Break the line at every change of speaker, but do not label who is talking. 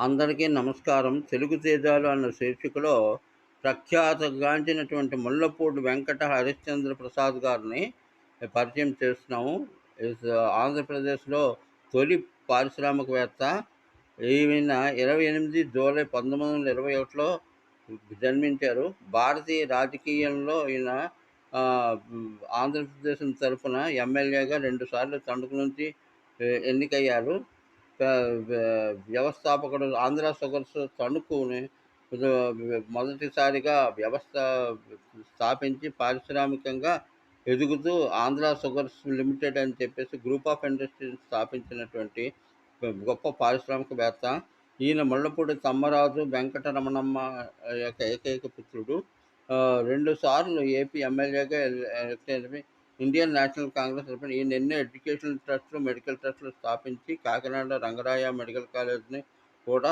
అందరికీ నమస్కారం. తెలుగు తేజాలు అన్న శీర్షికలో ప్రఖ్యాతగాంచినటువంటి ముళ్ళపూడి వెంకట హరిశ్చంద్ర ప్రసాద్ గారిని పరిచయం చేస్తున్నాము. ఆంధ్రప్రదేశ్లో తొలి పారిశ్రామికవేత్త. ఈయన ఇరవై ఎనిమిది జూలై పంతొమ్మిది వందల ఇరవై ఒకటిలో జన్మించారు. భారతీయ రాజకీయంలో ఈయన ఆంధ్రప్రదేశ్ తరఫున ఎమ్మెల్యేగా రెండుసార్లు తండుకు నుంచి ఎన్నికయ్యారు. వ్యవస్థాపకుడు ఆంధ్ర షుగర్స్ తణుకుని మొదటిసారిగా వ్యవస్థ స్థాపించి పారిశ్రామికంగా ఎదుగుతూ ఆంధ్ర షుగర్స్ లిమిటెడ్ అని చెప్పేసి గ్రూప్ ఆఫ్ ఇండస్ట్రీస్ స్థాపించినటువంటి గొప్ప పారిశ్రామికవేత్త ఈయన ముళ్ళపూడి తమ్మరాజు వెంకటరమణమ్మ యొక్క ఏకైక పుత్రుడు. రెండుసార్లు ఏపీ ఎమ్మెల్యేగా ఎలక్ట్ ఇండియన్ నేషనల్ కాంగ్రెస్ తరఫున ఈయన ఎన్నో ఎడ్యుకేషనల్ ట్రస్ట్లు మెడికల్ ట్రస్ట్లు స్థాపించి కాకినాడ రంగరాయ మెడికల్ కాలేజ్ని కూడా